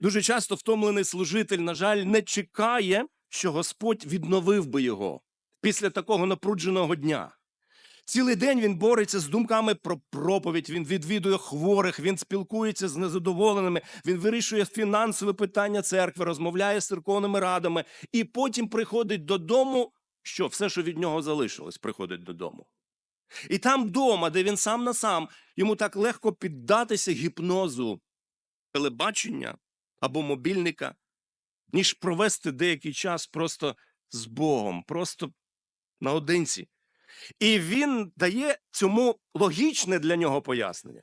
Дуже часто втомлений служитель, на жаль, не чекає, що Господь відновив би його після такого напрудженого дня. Цілий день він бореться з думками про проповідь, він відвідує хворих, він спілкується з незадоволеними, він вирішує фінансове питання церкви, розмовляє з церковними радами, і потім приходить додому, що все, що від нього залишилось, приходить додому. І там вдома, де він сам на сам, йому так легко піддатися гіпнозу телебачення або мобільника, ніж провести деякий час просто з Богом, просто наодинці. І він дає цьому логічне для нього пояснення.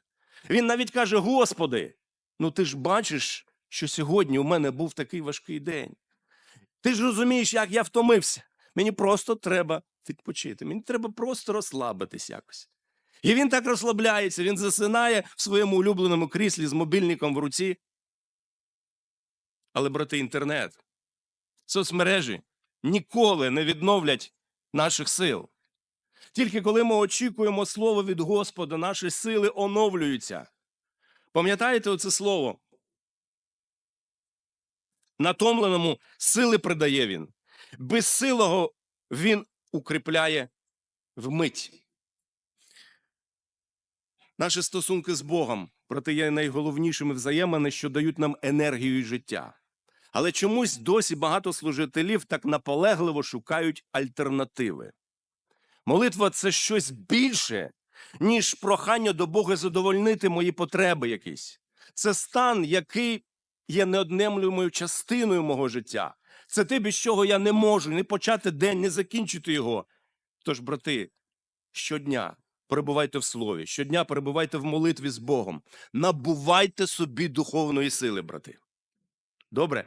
Він навіть каже: Господи, ну ти ж бачиш, що сьогодні у мене був такий важкий день. Ти ж розумієш, як я втомився. Мені просто треба відпочити. Мені треба просто розслабитись якось. І він так розслабляється, він засинає в своєму улюбленому кріслі з мобільником в руці. Але, брати, інтернет, соцмережі ніколи не відновлять наших сил. Тільки коли ми очікуємо слово від Господа, наші сили оновлюються. Пам'ятаєте оце слово? Натомленому сили придає він, безсилого він укріпляє вмить. Наші стосунки з Богом, проте є найголовнішими взаємини, що дають нам енергію і життя. Але чомусь досі багато служителів так наполегливо шукають альтернативи. Молитва це щось більше, ніж прохання до Бога задовольнити мої потреби якісь. Це стан, який є неоднемлюємою частиною мого життя. Це те, без чого я не можу не почати день, не закінчити його. Тож, брати, щодня перебувайте в слові, щодня перебувайте в молитві з Богом, набувайте собі духовної сили, брати. Добре,